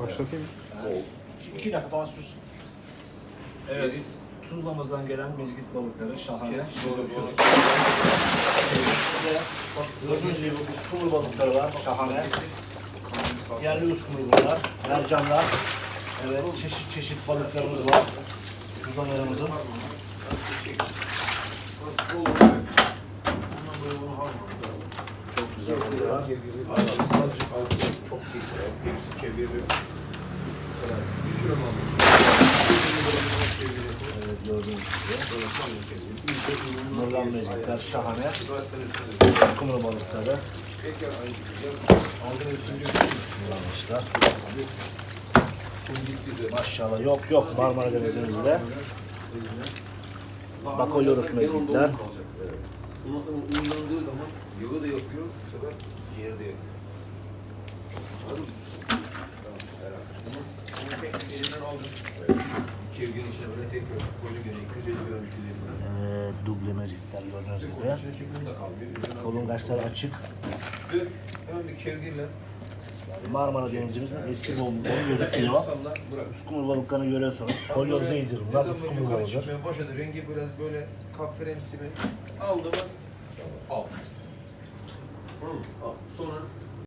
Başlatayım. İki, iki dakika falan sürsün. Evet, biz Tuzla'mızdan gelen mezgit balıkları şahane. Gördüğünüz gibi uskumru balıkları var, şahane. Yerli uskumru bunlar, mercanlar. Evet, çeşit çeşit balıklarımız var. Tuzlalarımızın. Çok güzel balıklar. Keviri. Mesela bir kilo mu? Evet, gördüğünüz gibi. Nurlan mezgitler şahane. Uskumru balıkları. Kullanmışlar. Maşallah yok yok Marmara Denizimizde. Bakıyoruz mezgitler. Sonra unlandığı zaman yağı da yapıyor, bu sefer ciğer de yapıyor. Tekrar koyduk gene 250 gram, 250 gram. Evet, duble mezgitler gördüğünüz gibi. içine da kalmıyor. Solungaçlar açık. Dök, hemen bir kevgirle. Marmara Denizimizin eski balıkları gözüküyor. Uskumru balıklarını görüyorsunuz. Kolyoz değildir bunlar, uskumru çıkmaya başladı, rengi biraz böyle kahveremsi mi? Aldı mı? Al. Al. Sonra